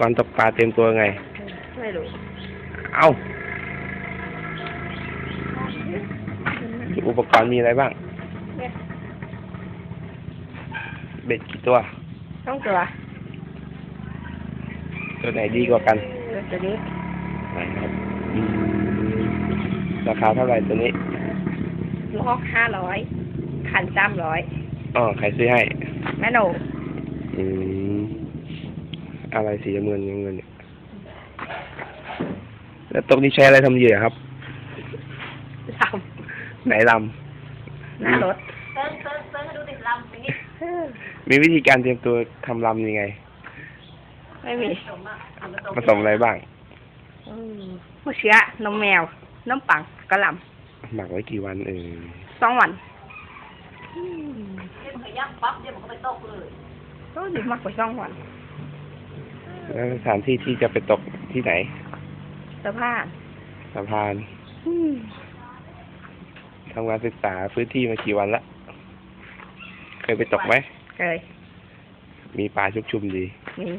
กรณ์ตกปลาเตรียมตัวไง ไม่รู้เอ้าอุปกรณ์มีอะไรบ้าง เบ็ดกี่ตัว ต้องตัว ตัวไหนดีกว่ากัน ตัวนี้ไหนครับอืมราคาเท่าไหร่ตัวนี้ล็อกห้าร้อยขันสามร้อยอ๋อ ใครซื้อให้ แม่โหนอืม อะไรสีน้ำเงินน้ำเงินเนี่ยแล้วตรงนี้ใช้อะไรทำเหยื่อครับลไหนลำหน้ารถเติ้งเติ้งเติ้งให้ดูติดลำอย่างนี้ำมีวิธีการเตรียมตัวทำลำยังไง ไม่มีสมอะเอามาตรงผสมอะไรบ้าง อืมผู้เชื้อนมแมว น้ำปังกระหลหมักไว้กี่วันเออำสองวันเดี๋ยวมันก็ย่างปั๊บเดี๋ยวมันก็ไปตกเลย ก็อยู่มากกว่าสองวันแล้ว สถานที่ที่จะไปตกที่ไหนสภาพสะพานอืมทำงานศึกษาพื้นที่มากี่วันละ เคยไปตกไหมเคย มีปลาชุกชุมดีมี